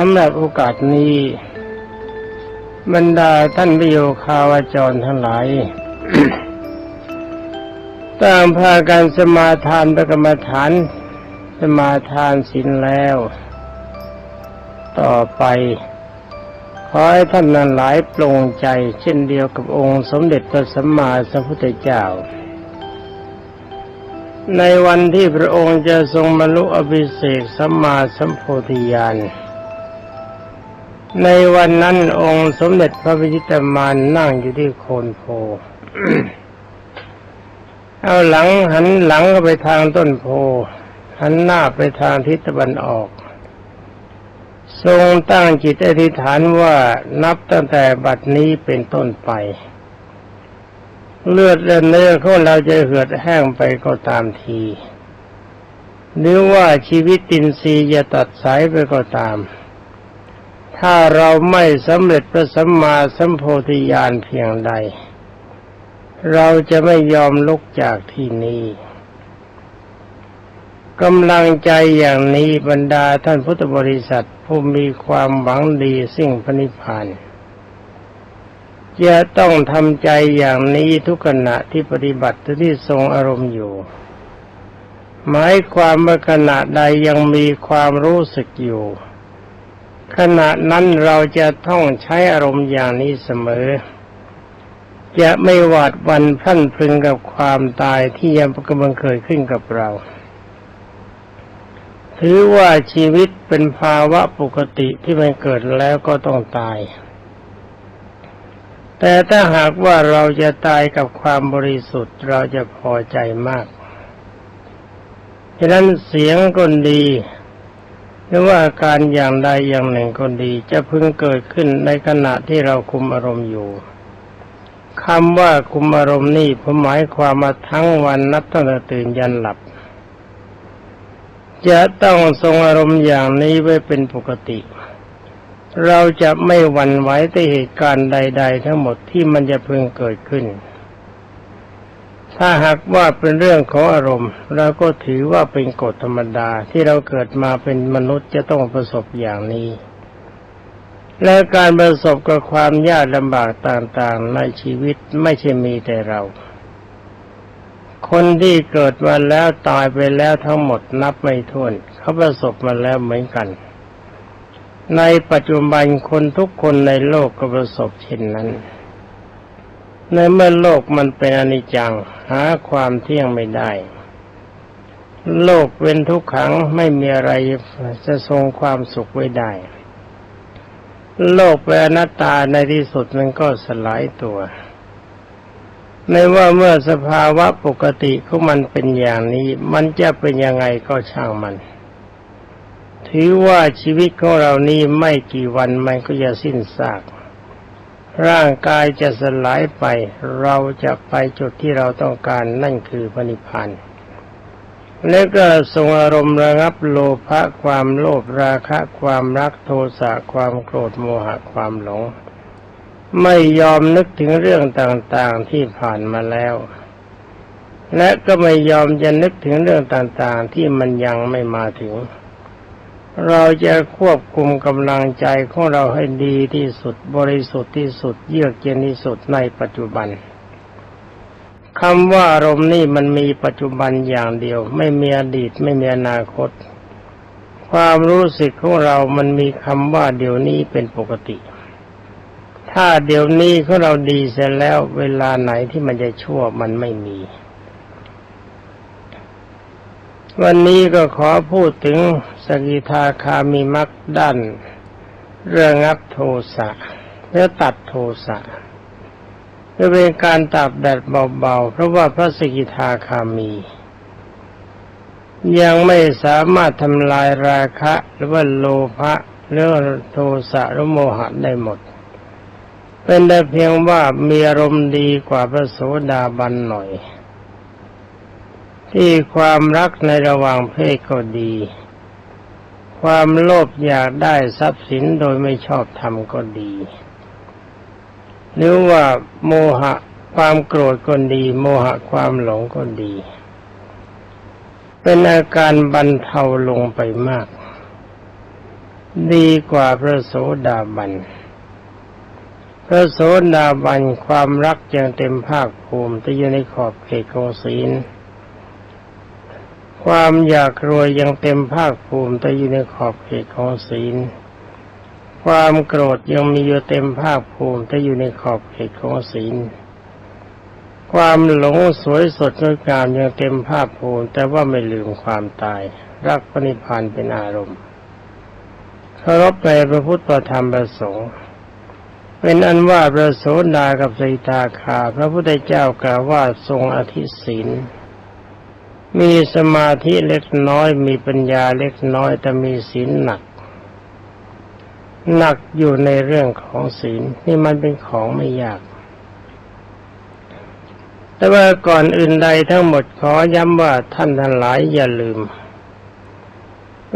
สำหรับโอกาสนี้ บรรดาท่านประโยคาวาจรทั้งหลายต่างพากันสมาทานประกรรมฐาน สมาทานศีลแล้ว ต่อไป ขอให้ท่านนั้นหลายปลงใจ เช่นเดียวกับองค์สมเด็จพระสัมมาสัมพุทธเจ้า ในวันที่พระองค์จะทรงบรรลุอภิเศกสัมมาสัมโพธิญาณ ในวันนั้นองค์สมเด็จพระพิจิตรมานนั่งอยู่ที่โคนโพ เอาหลังหันหลังก็ไปทางต้นโพ หันหน้าไปทางทิศตะวันออก ทรงตั้งจิตอธิษฐานว่านับตั้งแต่บัดนี้เป็นต้นไป เลือดและเนื้อของเราจะเหือดแห้งไปก็ตามทีหรือว่าชีวิตตินทรีจะตัดสายไปก็ตาม ถ้าเราไม่สำเร็จพระสัมมาสัมโพธิญาณเพียงใด เราจะไม่ยอมลุกจากที่นี้กำลังใจอย่างนี้บรรดาท่านพุทธบริษัทผู้มีความหวังดีสิ่งพนิพพานจะต้องทำใจอย่างนี้ทุกขณะที่ปฏิบัติที่ทรงอารมณ์อยู่ หมายความว่าขณะใดยังมีความรู้สึกอยู่ ขณะนั้นเราจะต้องใช้อารมณ์อย่างนี้เสมอ จะไม่หวาดวันพลันพรึงกับความตายที่ยังกำลังเกิดขึ้นกับเรา ถือว่าชีวิตเป็นภาวะปกติที่มันเกิดแล้วก็ต้องตาย แต่ถ้าหากว่าเราจะตายกับความบริสุทธิ์เราจะพอใจมากฉะนั้นเสียงก็ดี หรือว่าการอย่างใดอย่างหนึ่งก็ดีจะพึงเกิดขึ้นในขณะที่เราคุมอารมณ์อยู่คำว่าคุมอารมณ์นี่ผมหมายความมาทั้งวันนับตั้งแต่ตื่นยันหลับ จะต้องทรงอารมณ์อย่างนี้ไว้เป็นปกติ เราจะไม่หวั่นไหวต่อเหตุการณ์ใด ๆ ทั้งหมดที่มันจะพึงเกิดขึ้น ถ้าหากว่าเป็นเรื่องของอารมณ์ เราก็ถือว่าเป็นกฎธรรมดาที่เราเกิดมาเป็นมนุษย์จะต้องประสบอย่างนี้ และการประสบกับความยากลำบากต่างๆในชีวิตไม่ใช่มีแต่เรา คนที่เกิดมาแล้วตายไปแล้วทั้งหมดนับไม่ถ้วนเขาประสบมาแล้วเหมือนกัน ในปัจจุบันคนทุกคนในโลกก็ประสบเช่นนั้น ในเมื่อโลกมันเป็นอนิจจัง หาความเที่ยงไม่ได้ โลกเป็นทุกขังไม่มีอะไรจะทรงความสุขไว้ได้ โลกเป็นอนัตตาในที่สุดมันก็สลายตัว ในว่าเมื่อสภาวะปกติของมันเป็นอย่างนี้ มันจะเป็นยังไงก็ช่างมัน ถือว่าชีวิตของเรานี้ไม่กี่วันมันก็จะสิ้นซาก ร่างกายจะสลายไป เราจะไปจุดที่เราต้องการนั่นคือพระนิพพานแล้วก็ทรงอารมณ์ระงับโลภะความโลภราคะ ความรักโทสะความโกรธโมหะความหลง ไม่ยอมนึกถึงเรื่องต่างๆที่ผ่านมาแล้ว และก็ไม่ยอมจะนึกถึงเรื่องต่างๆที่มันยังไม่มาถึง เราจะควบคุมกำลังใจของเราให้ดีที่สุดบริสุทธิ์ที่สุด เยือกเย็นที่สุดในปัจจุบันคำว่าอารมณ์นี่มันมีปัจจุบันอย่างเดียว ไม่มีอดีตไม่มีอนาคต ความรู้สึกของเรามันมีคำว่าเดี๋ยวนี้เป็นปกติ ถ้าเดี๋ยวนี้ของเราดีเสร็จแล้วเวลาไหนที่มันจะชั่วมันไม่มี วันนี้ก็ขอพูดถึงสกิทาคามีมักด้านเรื่องงับโทสะและตัดโทสะจะเป็นการตับแดดเบาๆ เพราะว่าพระสกิทาคามี ยังไม่สามารถทำลายราคะ หรือว่าโลภะหรือโทสะหรือโมหะได้หมด เป็นแต่เพียงว่ามีอารมณ์ดีกว่าพระโสดาบันหน่อย ที่ความรักในระหว่างเพศก็ดี ความโลภอยากได้ทรัพย์สินโดยไม่ชอบทำก็ดีหรือว่าโมหะความโกรธก็ดี โมหะความหลงก็ดี เป็นอาการบรรเทาลงไปมาก ดีกว่าพระโสดาบันพระโสดาบันความรักยังเต็มภาคภูมิแต่อยู่ในขอบเขตของศีล ความอยากรวยยังเต็มภาคภูมิแต่อยู่ในขอบเขตของศีล ความโกรธยังมีอยู่เต็มภาคภูมิแต่อยู่ในขอบเขตของศีล ความหลงสวยสดงดงามยังเต็มภาคภูมิ แต่ว่าไม่ลืมความตาย รักปณิพานเป็นอารมณ์เคารพในพระพุทธประธรรมประสงค์เป็นอันว่าพระโสดากับสีตาคา พระพุทธเจ้ากล่าวว่าทรงอธิศีล มีสมาธิเล็กน้อย มีปัญญาเล็กน้อยแต่มีศีลหนัก หนักอยู่ในเรื่องของศีลนี่มันเป็นของไม่ยาก แต่ว่าก่อนอื่นใดทั้งหมดขอย้ำว่าท่านทั้งหลายอย่าลืม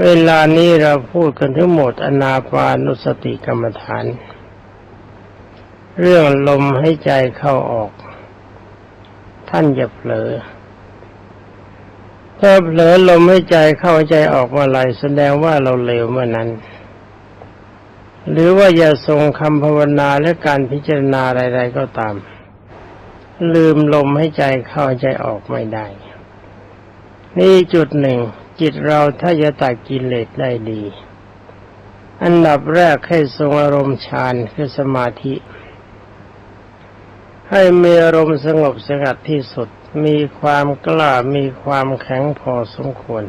เวลานี้เราพูดกันทั้งหมดอนาปานุสติกรรมฐาน เรื่องลมให้ใจเข้าออก ท่านอย่าเผลอ ถ้าเผลอลมให้ใจเข้าใจออกเมื่อไรแสดงว่าเราเลวเมื่อนั้น หรือว่าอย่าทรงคำภาวนาและการพิจารณาใดๆก็ตาม ลืมลมให้ใจเข้าใจออกไม่ได้ นี่จุดหนึ่ง จิตเราถ้าจะตัดกิเลสได้ดี อันดับแรกให้ทรงอารมณ์ฌานคือสมาธิ ให้มีอารมณ์สงบสงัดที่สุด มีความกล้ามีความแข็งพอสมควร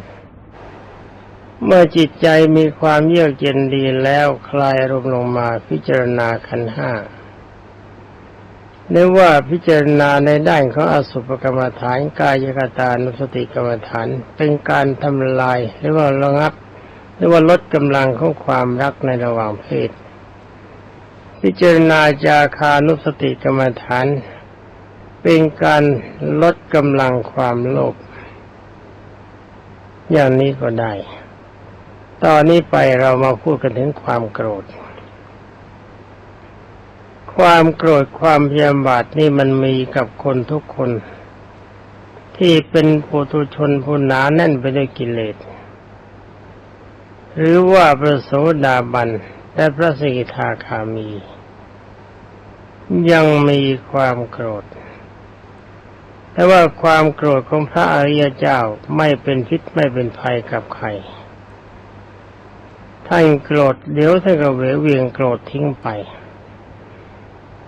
เมื่อจิตใจมีความเยือกเย็นดีแล้วคลายรมลงมาพิจารณาขันห้าเรียกว่าพิจารณาในด้านของอสุภกรรมฐานกายกตานุสติกรรมฐานเป็นการทำลายหรือว่าระงับ หรือว่าลดกำลังของความรักในระหว่างเพศ พิจารณาจาคานุสติกรรมฐาน เป็นการลดกำลังความโลภอย่างนี้ก็ได้ ตอนนี้ไปเรามาพูดกันถึงความโกรธ ความโกรธความพยาบาทนี่มันมีกับคนทุกคน ที่เป็นปุถุชนผู้หนาแน่นไปด้วยกิเลส หรือว่าพระโสดาบันและพระสกิทาคามี ยังมีความโกรธ แต่ว่าความโกรธของพระอริยเจ้าไม่เป็นพิษไม่เป็นภัยกับใครท่านโกรธเดี๋ยวท่านก็เวเวียงโกรธทิ้งไป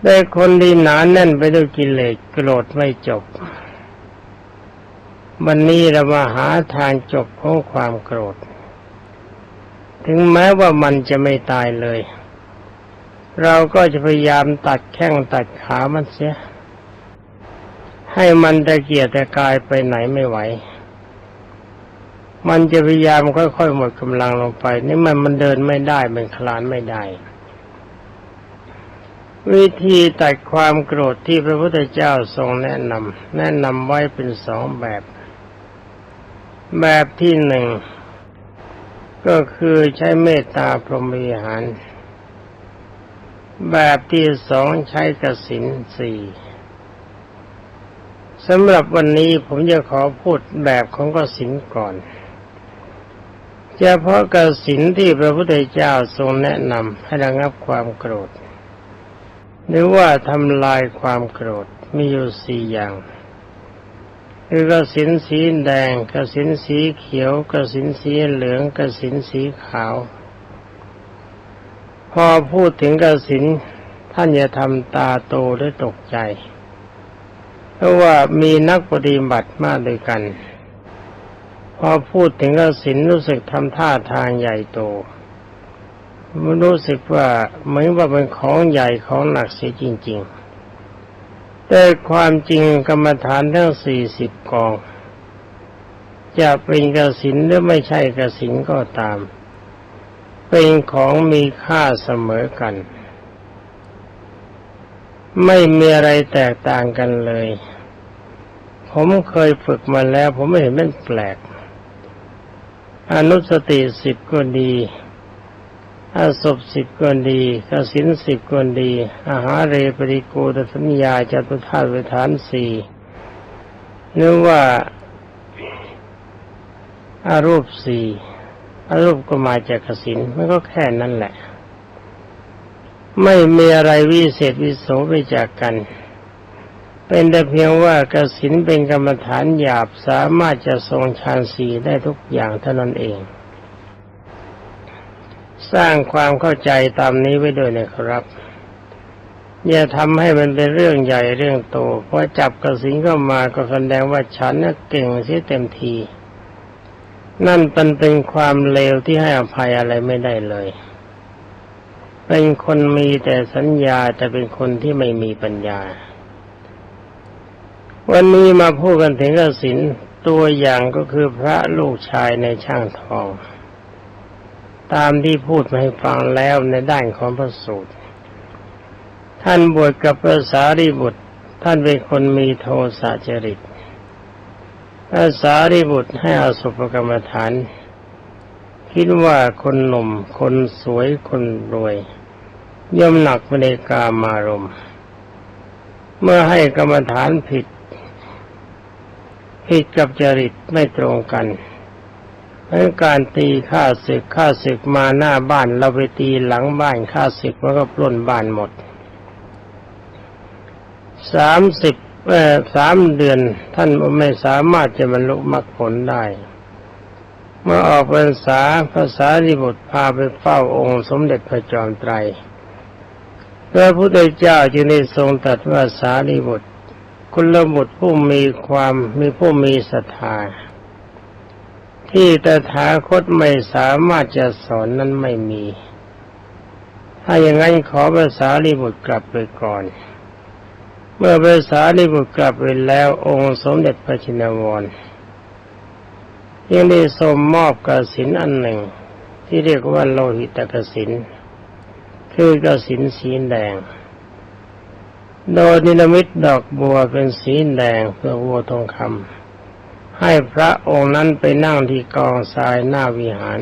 ได้คนดีหนาแน่นไปด้วยกิเลสโกรธไม่จบ วันนี้เรามาหาทางจบของความโกรธ ถึงแม้ว่ามันจะไม่ตายเลย เราก็จะพยายามตัดแข้งตัดขามันเสีย ให้มันตะเกียกตะกายไปไหนไม่ไหว มันจะพยายามค่อยๆหมดกำลังลงไป นี่มันมันเดินไม่ได้มันคลานไม่ได้ วิธีตัดความโกรธที่พระพุทธเจ้าทรงแนะนำแนะนำไว้เป็นสองแบบ แบบที่หนึ่งก็คือใช้เมตตาพรหมวิหาร แบบที่สองใช้กสินสี่ สำหรับวันนี้ผมจะขอพูดแบบของกสินก่อนเฉพาะกสินที่พระพุทธเจ้าทรงแนะนำให้ระงับความโกรธ หรือว่าทำลายความโกรธมีอยู่สี่อย่างคือกสินสีแดงกสินสีเขียวกสินสีเหลืองกสินสีขาว พอพูดถึงกสินท่านอย่าทำตาโตหรือตกใจ เพราะว่ามีนักปฏิบัติมากด้วยกัน พอพูดถึงกสินรู้สึกทำท่าทางใหญ่โตมันรู้สึกว่าเหมือนว่าเป็นของใหญ่ของหนักเสียจริง ๆ แต่ความจริงกรรมฐานทั้งสี่สิบกอง จะเป็นกสินหรือไม่ใช่กสินก็ตาม เป็นของมีค่าเสมอกัน ไม่มีอะไรแตกต่างกันเลย ผมเคยฝึกมาแล้ว ผมไม่เห็นมันแปลก อนุสติสิบก็ดี อาศพสิบก็ดีกสินสิบก็ดี อาหารเรปริโกตสัญญาจตุธาตุฐานสี่หรือว่าอารูปสี่อารูปก็มาจากกสินมันก็แค่นั้นแหละ ไม่มีอะไรวิเศษวิโสไปจากกัน เป็นแต่เพียงว่ากสินเป็นกรรมฐานหยาบสามารถจะทรงฌานสีได้ทุกอย่างเท่านั้นเอง สร้างความเข้าใจตามนี้ไว้ด้วยนะครับ อย่าทำให้มันเป็นเรื่องใหญ่เรื่องโต เพราะจับกระสินเข้ามาก็แสดงว่าฉันน่ะเก่งเสียเต็มที นั่นเป็นเป็นความเลวที่ให้อภัยอะไรไม่ได้เลย เป็นคนมีแต่สัญญาแต่เป็นคนที่ไม่มีปัญญา วันนี้มาพูดกันถึงกสินตัวอย่างก็คือพระลูกชายในช่างทอง ตามที่พูดมาให้ฟังแล้วในด้านของพระสูตร ท่านบวชกับพระสารีบุตร ท่านเป็นคนมีโทสะจริตพระสารีบุตรให้อาสุภกรรมฐาน คิดว่าคนหนุ่ม คนสวยคนรวย ย่อมหนักไปในกามารมณ์ เมื่อให้กรรมฐานผิด ผิดกับจริตไม่ตรงกันเพราะการตีข้าศึกข้าศึกมาหน้าบ้านเราไปตีหลังบ้านข้าศึกมันก็ปล้นบ้านหมดสามสิบเอ่อสามเดือนท่านไม่สามารถจะบรรลุมรรคผลได้ เมื่อออกพรรษาภาษาริบุตรพาไปเฝ้าองค์สมเด็จพระจอมไตรพระพุทธเจ้าจึงได้ทรงตรัสว่าสารีบุตร คุณละบุตรผู้มีความมีผู้มีศรัทธาที่ตถาคตไม่สามารถจะสอนนั้นไม่มี ถ้าอย่างนั้นขอภาษาลีบุตรกลับไปก่อน เมื่อภาษาลีบุตรกลับไปแล้วองค์สมเด็จพระชินวร ยังได้ทรงมอบกสินอันหนึ่ง ที่เรียกว่าโลหิตกสิน คือกสินสีแดง โดยนิลมิตดอกบัวเป็นสีแดงเพื่อวัวทองคำให้พระองค์นั้นไปนั่งที่กองทรายหน้าวิหาร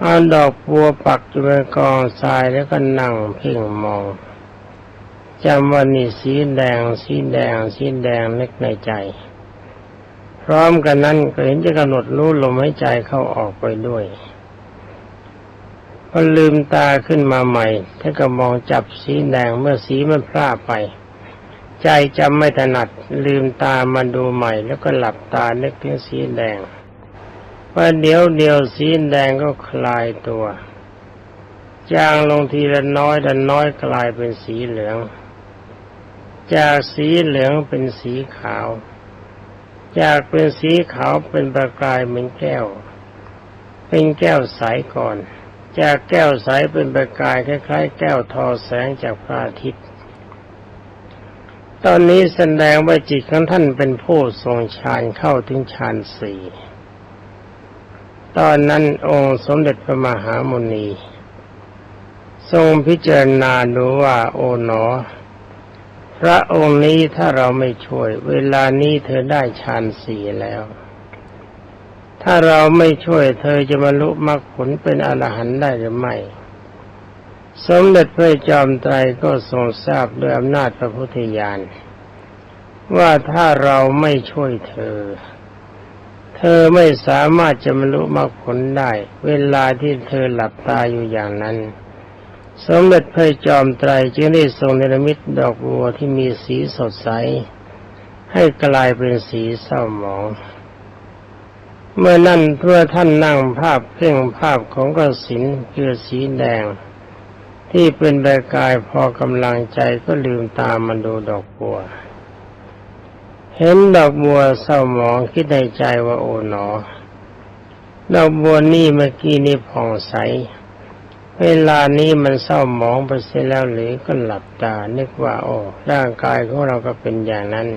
เอาดอกบัวปักอยู่บนกองทรายแล้วก็นั่งเพ่งมองจำว่านี่สีแดงสีแดงสีแดงนึกในใจ พร้อมกันนั้นก็เห็นจะกำหนดรู้ลมหายใจเข้าออกไปด้วยพอลืมตาขึ้นมาใหม่ท่าก็มองจับสีแดงเมื่อสีมันพร่าไป ใจจำไม่ถนัด ลืมตามาดูใหม่ แล้วก็หลับตานึกถึงสีแดงว่าเดี๋ยวเดียวสีแดงก็คลายตัวจางลงทีละน้อยละน้อยกลายเป็นสีเหลือง จากสีเหลืองเป็นสีขาว จากเป็นสีขาวเป็นประกายเหมือนแก้ว เป็นแก้วใสก่อน จากแก้วใสเป็นประกายคล้ายๆ แก้วทอแสงจากพระอาทิตย์ ตอนนี้แสดงว่าจิตของท่านเป็นผู้ทรงฌานเข้าถึงฌานสี่ตอนนั้นองค์สมเด็จพระมหามุนี ทรงพิจารณาดูว่าโอ๋หนอ พระองค์นี้ถ้าเราไม่ช่วย เวลานี้เธอได้ฌานสี่แล้ว ถ้าเราไม่ช่วย เธอจะบรรลุมรรคผลเป็นอรหันต์ได้หรือไม่ สมเด็จพระจอมไตรก็ทรงทราบด้วยอำนาจพระพุทธญาณว่าถ้าเราไม่ช่วยเธอ เธอไม่สามารถจะบรรลุมรรคผลได้ เวลาที่เธอหลับตาอยู่อย่างนั้น สมเด็จพระจอมไตรจึงได้ทรงเนรมิตดอกบัวที่มีสีสดใส ให้กลายเป็นสีเศร้าหมอง เมื่อนั่นเพื่อท่านนั่งภาพเพ่งภาพของกสินคือสีแดง ที่เป็นประกายพอกำลังใจก็ลืมตามมาดูดอกบัว เห็นดอกบัวเศร้าหมองคิดในใจว่าโอ๋หนอดอกบัวนี่เมื่อกี้นี่ผ่องใส เวลานี้มันเศร้าหมองไปเสียแล้วหรือก็หลับตา นึกว่าโอ้ร่างกายของเราก็เป็นอย่างนั้น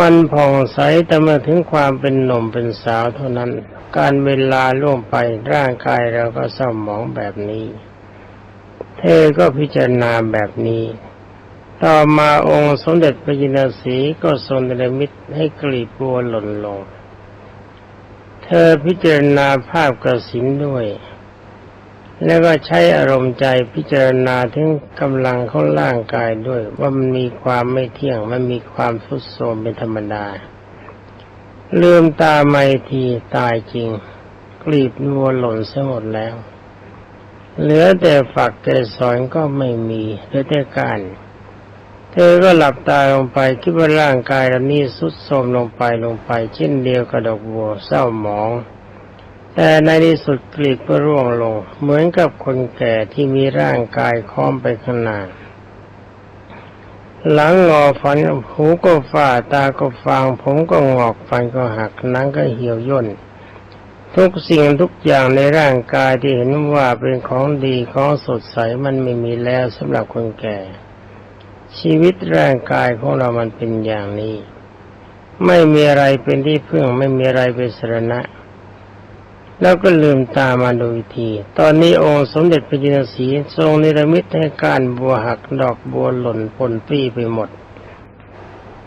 มันผ่องใสแต่เมื่อถึงความเป็นหนุ่มเป็นสาวเท่านั้น การเวลาล่วงไปร่างกายเราก็เศร้าหมองแบบนี้ เธอก็พิจารณาแบบนี้ ต่อมาองค์สมเด็จพระยินสีก็ทรงเนรมิตให้กลีบบัวหล่นลง เธอพิจารณาภาพกระสินด้วย แล้วก็ใช้อารมณ์ใจพิจารณาถึงกำลังของร่างกายด้วย ว่ามันมีความไม่เที่ยง มันมีความทุดโทรมเป็นธรรมดา ลืมตาไม่ทีตายจริง กลีบนัวหล่นเสียหมดแล้ว เหลือแต่ฝักเกสรก็ไม่มีเหลือแต่กานเธอก็หลับตาลงไปคิดว่าร่างกายเรานี้สุดโทรมลงไปลงไป เช่นเดียวกับดอกบัวเศร้าหมอง แต่ในที่สุดกลีบก็ร่วงลง เหมือนกับคนแก่ที่มีร่างกายค้อมไปข้างหน้าหลังงอฟันหูก็ฝ่าตาก็ฟาง ผมก็งอกฟันก็หักนังก็เหี่ยวย่น ทุกสิ่งทุกอย่างในร่างกายที่เห็นว่าเป็นของดีของสดใสมันไม่มีแล้วสำหรับคนแก่ ชีวิตร่างกายของเรามันเป็นอย่างนี้ ไม่มีอะไรเป็นที่พึ่งไม่มีอะไรเป็นสรณะ แล้วก็ลืมตามาดูที ตอนนี้องค์สมเด็จพระจินสีทรงนิรมิตให้การบัวหักดอกบัวหล่นปนปี้ไปหมด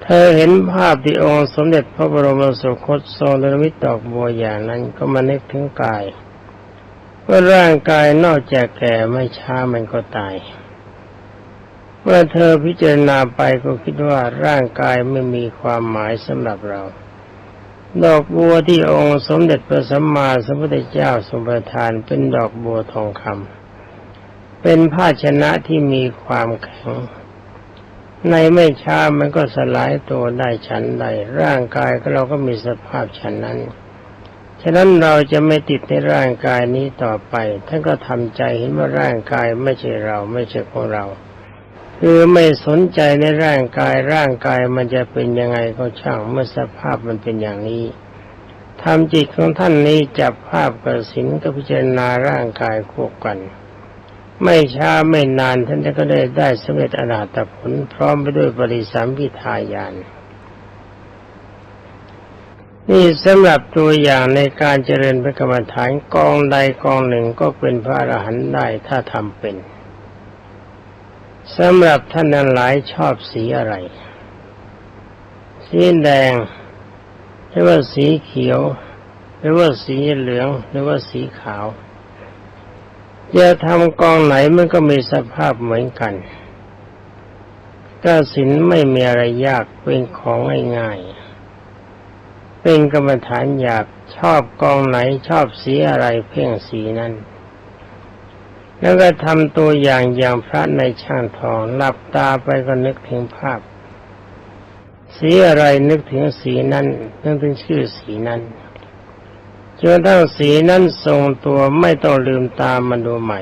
เธอเห็นภาพที่องค์สมเด็จพระบรมสุคตทรงนิรมิตดอกบัวอย่างนั้นก็มานึกถึงกายว่าร่างกายนอกจากแก่ไม่ช้ามันก็ตาย เมื่อเธอพิจารณาไปก็คิดว่าร่างกายไม่มีความหมายสำหรับเรา ดอกบัวที่องค์สมเด็จพระสัมมาสัมพุทธเจ้าทรงประทานเป็นดอกบัวทองคำเป็นภาชนะที่มีความแข็ง ในไม่ช้ามันก็สลายตัวได้ฉันใดร่างกายก็เราก็มีสภาพฉันนั้น ฉะนั้นเราจะไม่ติดในร่างกายนี้ต่อไปท่านก็ทำใจเห็นว่าร่างกายไม่ใช่เราไม่ใช่ของเรา คือไม่สนใจในร่างกายร่างกายมันจะเป็นยังไงก็ช่างเมื่อสภาพมันเป็นอย่างนี้ทำจิตของท่านนี้จับภาพกระสินกับพิจารณาร่างกายควบกัน ไม่ช้าไม่นานท่านก็ได้ได้สำเร็จอนาตผลพร้อมไปด้วยบริสัมพิทายานนี่สำหรับตัวอย่างในการเจริญพระกรรมฐานกองใดกองหนึ่งก็เป็นพระอรหันต์ได้ถ้าทำเป็น สำหรับท่านนั้นหลายชอบสีอะไร สีแดงหรือว่าสีเขียว หรือว่าสีเหลือง หรือว่าสีขาวจะทำกองไหนมันก็มีสภาพเหมือนกันก้าสินไม่มีอะไรยากเป็นของง่ายๆเป็นกรรมฐานอยากชอบกองไหนชอบสีอะไรเพ่งสีนั้น แล้วก็ทำตัวอย่างอย่างพระในช่างทองหลับตาไปก็นึกถึงภาพ สีอะไรนึกถึงสีนั้นนึกถึงชื่อสีนั้นจนทั้งสีนั้นทรงตัวไม่ต้องลืมตามาดูใหม่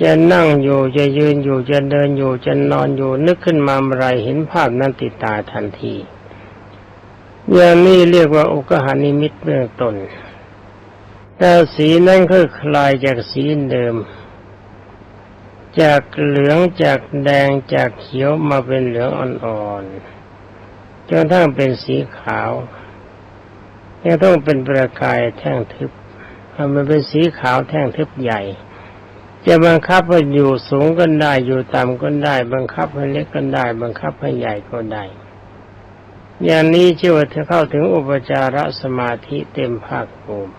จะนั่งอยู่จะยืนอยู่จะเดินอยู่จะนอนอยู่นึกขึ้นมาเมื่อไรเห็นภาพนั้นติดตาทันทีอย่างนี้เรียกว่าอุกหานิมิตเบื้องต้น แต่สีนั้นก็คลายจากสีเดิม จากเหลืองจากแดงจากเขียวมาเป็นเหลืองอ่อนๆจนทั้งเป็นสีขาวยังต้องเป็นประกายแท่งทึบมันเป็นสีขาวแท่งทึบใหญ่ จะบังคับให้อยู่สูงก็ได้อยู่ต่ำก็ได้ บังคับให้เล็กก็ได้ บังคับให้ใหญ่ก็ได้อย่างนี้ชื่อว่าเธอเข้าถึงอุปจารสมาธิเต็มภาคภูมิ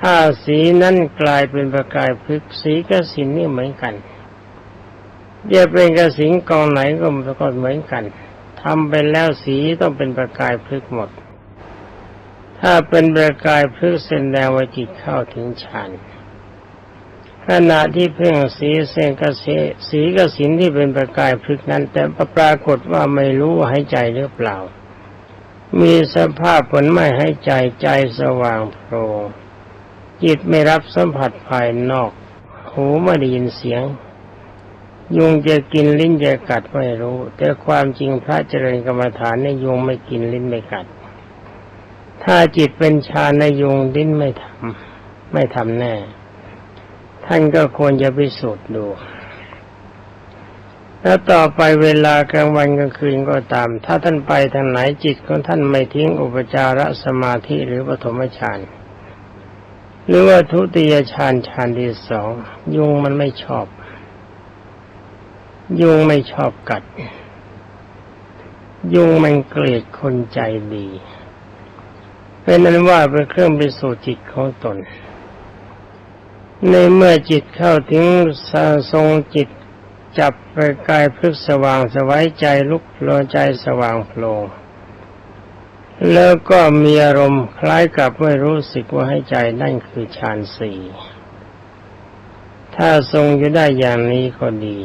ถ้าสีนั้นกลายเป็นประกายพลึกสีกสินนี่เหมือนกันจะเป็นกสินกองไหนก็มันก็เหมือนกันทำไปแล้วสีต้องเป็นประกายพลึกหมด ถ้าเป็นประกายพลึกเส้นแดงวจิตเข้าถึงฌานขณะที่เพ่งสีเส้นกสีสีกสินที่เป็นประกายพลึกนั้น แต่ปรากฏว่าไม่รู้หายใจหรือเปล่า มีสภาพผลไม่ให้ใจใจสว่างโพลง จิตไม่รับสัมผัสภายนอก หูไม่ได้ยินเสียง ยุงจะกินลิ้นจะกัดไม่รู้ แต่ความจริงพระเจริญกรรมฐานในยุงไม่กินลิ้นไม่กัด ถ้าจิตเป็นชาในยุงลิ้นไม่ทำไม่ทำแน่ ท่านก็ควรจะพิสูจน์ดูแล้วต่อไปเวลากลางวันกลางคืนก็ตาม ถ้าท่านไปทางไหนจิตของท่านไม่ทิ้งอุปจารสมาธิหรือปฐมฌาน หรือว่าทุติยฌานฌานที่สองยุงมันไม่ชอบ ยุงไม่ชอบกัด ยุงมันเกลียดคนใจดีเป็นนั้นว่าเป็นเครื่องพิสูจน์จิตของตน ในเมื่อจิตเข้าถึงสทรงจิตจับประกายพลึกสว่างสวายใจลุกโลใจสว่างโผล่ แล้วก็มีอารมณ์คล้ายกับไม่รู้สึกว่าให้ใจนั่นคือฌานสี่ถ้าทรงอยู่ได้อย่างนี้ก็ดี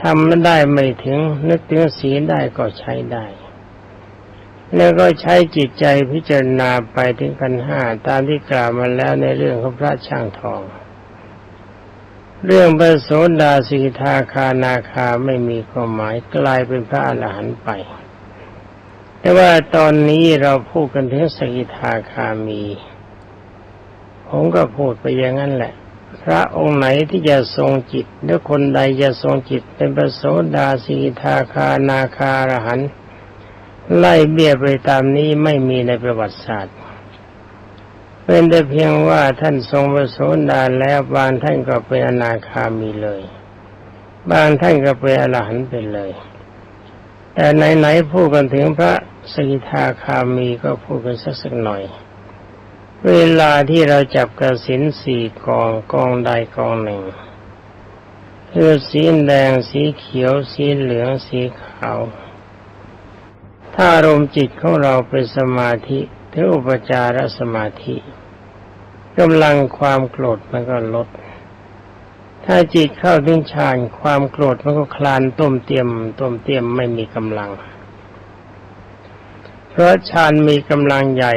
ทำไม่ได้ไม่ถึง นึกถึงสีได้ก็ใช้ได้ แล้วก็ใช้จิตใจพิจารณาไปถึงกันห้าตามที่กล่าวมาแล้วในเรื่องของพระช่างทอง เรื่องพระโสดาสีทาคานาคาไม่มีความหมายกลายเป็นพระอรหันต์ไป แต่ว่าตอนนี้เราพูดกันถึงสกิทาคามี ผมก็พูดไปอย่างนั้นแหละ พระองค์ไหนที่จะทรงจิตหรือคนใดจะทรงจิตเป็นประโสดาสีทาคานาคารหันไล่เบี้ยไปตามนี้ไม่มีในประวัติศาสตร์ เป็นแต่เพียงว่าท่านทรงประโสดาแล้วบางท่านก็เป็นอนาคามีเลย บางท่านก็เป็นอรหันต์ไปเลย แต่ไหนๆพูดกันถึงพระ สกิทาคามีก็พูดกันสักสักหน่อย เวลาที่เราจับกระสินสี่กองกองใดกองหนึ่งคือสีแดงสีเขียว สีเหลืองสีขาว ถ้าอารมณ์จิตของเราเป็นสมาธิถึงอุปจารสมาธิกำลังความโกรธมันก็ลด ถ้าจิตเข้าถึงฌานความโกรธมันก็คลานต้มเตียมต้มเตียมไม่มีกำลัง เพราะฌานมีกำลังใหญ่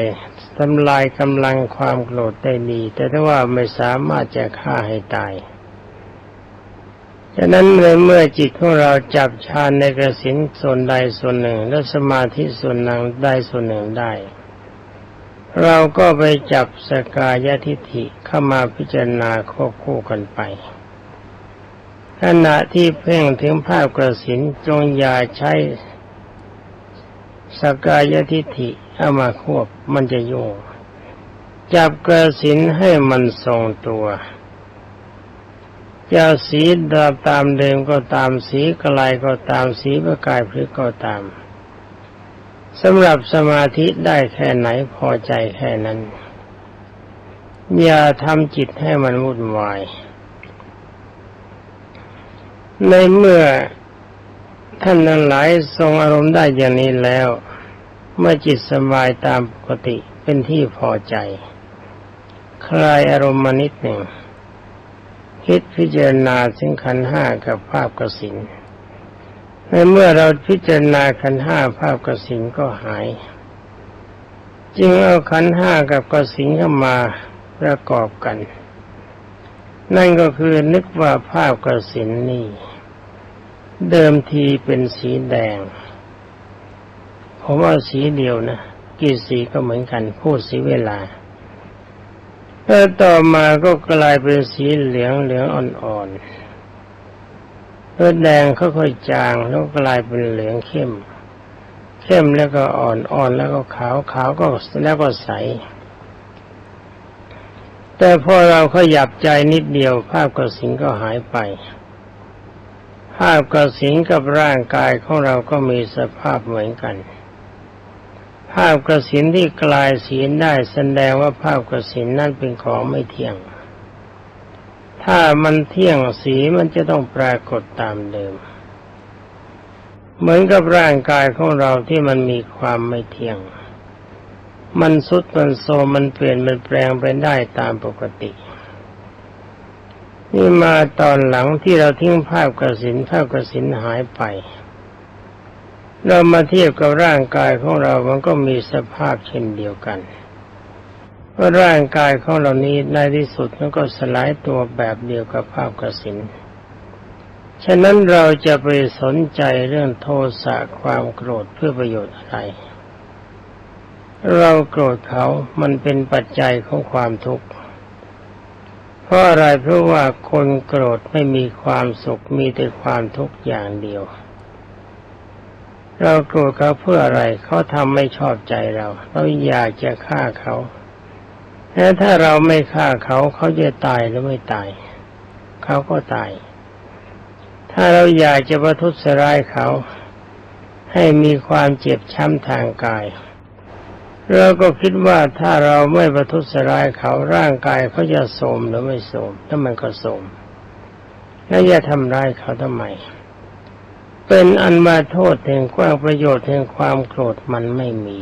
ทำลายกำลังความโกรธได้ดี แต่ถ้าว่าไม่สามารถจะฆ่าให้ตายฉะนั้นเมื่อเมื่อจิตของเราจับฌานในกระสินส่วนใดส่วนหนึ่ง และสมาธิส่วนหนึ่งได้ส่วนหนึ่งได้ เราก็ไปจับสกายทิฐิเข้ามาพิจารณาควบคู่กันไปขณะที่เพ่งถึงภาพกระสินจงอย่าใช้ สกายทิฐิเอามาควบมันจะยุ่งจับกระสินให้มันทรงตัวจะสีดาตามเดิมก็ตามสีกลายก็ตามสีประกายพฤกก็ตามสำหรับสมาธิได้แค่ไหนพอใจแค่นั้น อย่าทำจิตให้มันวุ่นวาย ในเมื่อ ท่านนั้นหลายทรงอารมณ์ได้อย่างนี้แล้ว เมื่อจิตสบายตามปกติเป็นที่พอใจ คลายอารมณ์มานิดหนึ่งคิดพิจารณาถึงขันห้ากับภาพกสินในเมื่อเราพิจารณาขันห้าภาพกสินก็หาย จึงเอาขันห้ากับกสินเข้ามาประกอบกัน นั่นก็คือนึกว่าภาพกสินนี่ เดิมทีเป็นสีแดง ผมว่าสีเดียวนะกี่สีก็เหมือนกันพูดสีเวลาแล้วต่อมาก็กลายเป็นสีเหลืองเหลืองอ่อนๆแล้วแดงค่อยๆจางแล้วกลายเป็นเหลืองเข้ม เข้มแล้วก็อ่อนอ่อนแล้วก็ขาวขาวก็แล้วก็ใส แต่พอเราขยับใจนิดเดียวภาพกระสิงก็หายไป ภาพกระสิงกับร่างกายของเราก็มีสภาพเหมือนกัน ภาพกระสินที่กลายสีได้แสดงว่าภาพกระสินนั่นเป็นของไม่เที่ยง ถ้ามันเที่ยงสีมันจะต้องปรากฏตามเดิม เหมือนกับร่างกายของเราที่มันมีความไม่เที่ยง มันสุดมันโซมันเปลี่ยนมันแปลงไปได้ตามปกติ นี่มาตอนหลังที่เราทิ้งภาพกระสินภาพกระสินหายไป เรามาเทียบกับร่างกายของเรามันก็มีสภาพเช่นเดียวกันว่าร่างกายของเรานี้ในที่สุดมันก็สลายตัวแบบเดียวกับภาพกระสินฉะนั้นเราจะไปสนใจเรื่องโทสะความโกรธเพื่อประโยชน์อะไร เราโกรธเขามันเป็นปัจจัยของความทุกข์ เพราะอะไรเพราะว่าคนโกรธไม่มีความสุขมีแต่ความทุกข์อย่างเดียว เราโกรธเขาเพื่ออะไรเขาทำไม่ชอบใจเรา เราอยากจะฆ่าเขาแต่ถ้าเราไม่ฆ่าเขาเขาจะตายหรือไม่ตาย เขาก็ตาย ถ้าเราอยากจะประทุษร้ายเขา ให้มีความเจ็บช้ำทางกาย เราก็คิดว่าถ้าเราไม่ประทุษร้ายเขาร่างกายเขาจะโสมหรือไม่โสมถ้ามันก็โสมแล้วจะทำร้ายเขาทำไม เป็นอันมาโทษแห่งความประโยชน์แห่งความโกรธมันไม่มี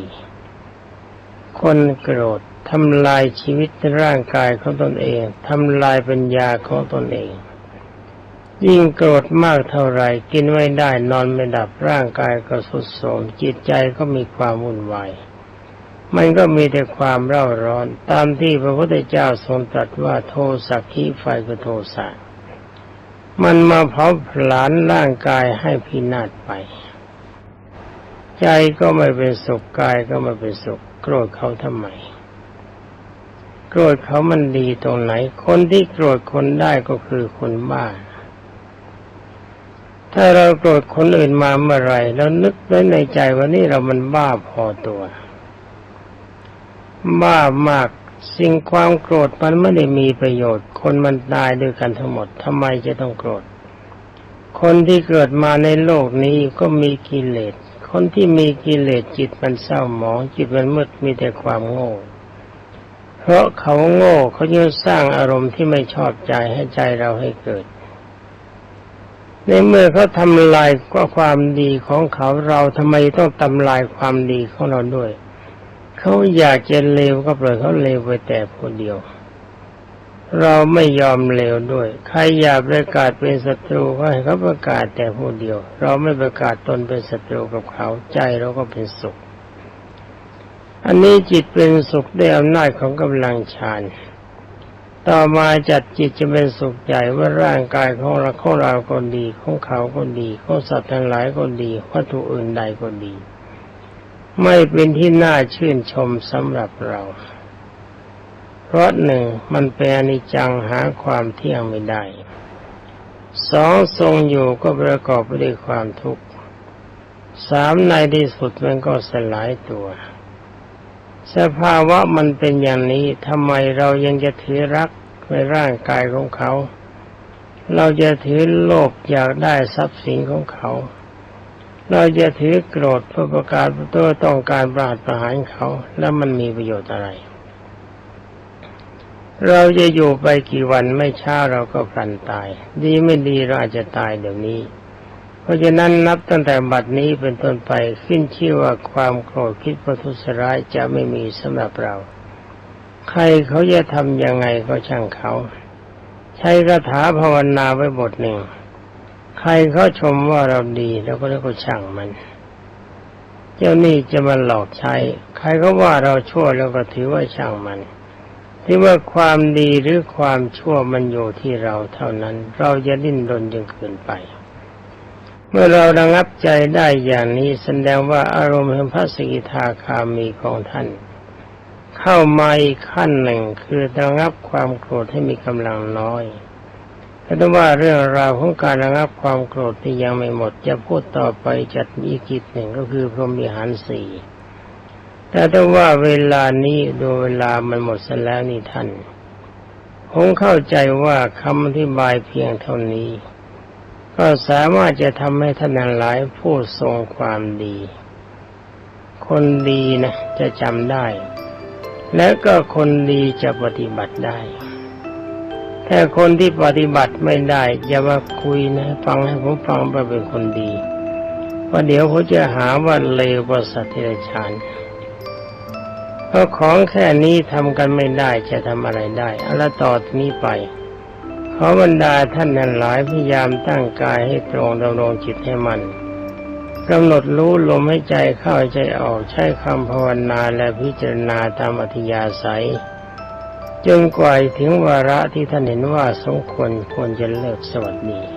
คนโกรธทำลายชีวิตร่างกายของตนเองทำลายปัญญาของตนเอง ยิ่งโกรธมากเท่าไรกินไม่ได้นอนไม่ดับร่างกายก็สุดโทรมจิตใจก็มีความวุ่นวาย มันก็มีแต่ความเร่าร้อน ตามที่พระพุทธเจ้าทรงตรัสว่าโทสักขีไฟก็โทสะมันมาเผาผลาญร่างกายให้พินาศไป ใจก็ไม่เป็นสุขกายก็ไม่เป็นสุข โกรธเขาทำไม โกรธเขามันดีตรงไหน คนที่โกรธคนได้ก็คือคนบ้าถ้าเราโกรธคนอื่นมาเมื่อไรแล้วนึกไว้ในใจว่านี่เรามันบ้าพอตัว บ้ามาก สิ่งความโกรธมันไม่ได้มีประโยชน์ คนมันตายด้วยกันทั้งหมดทำไมจะต้องโกรธ คนที่เกิดมาในโลกนี้ก็มีกิเลส คนที่มีกิเลสจิตมันเศร้าหมองจิตมันมืดมีแต่ความโง่ เพราะเขาโง่เขาจะสร้างอารมณ์ที่ไม่ชอบใจให้ใจเราให้เกิดในเมื่อเขาทำลายก็ความดีของเขาเราทำไมต้องทำลายความดีของเราด้วย เขาอยากจะเลวก็ปล่อยเขาเลวไปแต่คนเดียว เราไม่ยอมเลวด้วย ใครอยากประกาศเป็นศัตรูก็ให้เขาประกาศแต่ผู้เดียว เราไม่ประกาศตนเป็นศัตรูกับเขาใจเราก็เป็นสุข อันนี้จิตเป็นสุขได้อำนาจของกำลังฌานต่อมาจัดจิตจะเป็นสุขใหญ่ว่าร่างกายของเราของเราก็ดีของเขาก็ดีของสัตว์ทั้งหลายก็ดีวัตถุอื่นใดก็ดี ไม่เป็นที่น่าชื่นชมสำหรับเรา เพราะหนึ่งมันเป็นอนิจจังหาความเที่ยงไม่ได้ สองทรงอยู่ก็ประกอบไปด้วยความทุกข์ สามในที่สุดมันก็สลายตัว สภาวะมันเป็นอย่างนี้ทำไมเรายังจะถือรักในร่างกายของเขา เราจะถือโลภอยากได้ทรัพย์สินของเขา เราจะถือโกรธเพื่อประกาศตัวต้องการปราดประหารเขา แล้วมันมีประโยชน์อะไร เราจะอยู่ไปกี่วันไม่ช้าเราก็พลันตาย ดีไม่ดีเราอาจจะตายเดี๋ยวนี้ เพราะฉะนั้นนับตั้งแต่บัดนี้เป็นต้นไปขึ้นชื่อว่าความโกรธคิดประทุษร้ายจะไม่มีสำหรับเรา ใครเขาจะทำยังไงก็ช่างเขา ใช้คาถาภาวนาไว้บทหนึ่ง รเขาชมว่าเราดีแล้วก็เรียกว่าช่างมัน เจ้านี่จะมาหลอกใช้ ใครเขาว่าเราชั่วแล้วก็ถือว่าช่างมันที่ว่าความดีหรือความชั่วมันอยู่ที่เราเท่านั้น เราจะดิ้นรนจนเกินไป เมื่อเราระงับใจได้อย่างนี้แสดงว่าอารมณ์แห่งพระสกิทาคามีของท่าน เข้ามาอีกขั้นหนึ่งคือระงับความโกรธให้มีกำลังน้อย แต่ว่าเรื่องราวของการระงับความโกรธที่ยังไม่หมด จะพูดต่อไปจัดมีกิจหนึ่งก็คือพรหมิหารสี่แต่ถ้าว่าเวลานี้ดูเวลามันหมดเสแล้วนี่ท่านผมเข้าใจว่าคำอธิบายเพียงเท่านี้ ก็สามารถจะทำให้ท่านหลายผู้ทรงความดี คนดีนะจะจำได้ และก็คนดีจะปฏิบัติได้ แต่คนที่ปฏิบัติไม่ได้ อย่ามาคุยนะ ฟังให้ผมฟังไปเป็นคนดีเพราะเดี๋ยวเขาจะหาว่าเลวประสัตย์ชานเพราะของแค่นี้ทำกันไม่ได้จะทำอะไรได้อาละต่อนี้ไปขอบรรดาท่านนั้นหลายพยายามตั้งกายให้ตรงดำรงจิตให้มันกำหนดรู้ลมให้ใจเข้าใจออกใช้คำภาวนาและพิจารณาตามอัธยาศัย จนกว่าถึงวาระที่ท่านเห็นว่าสมควรควรจะเลิกสวัสดี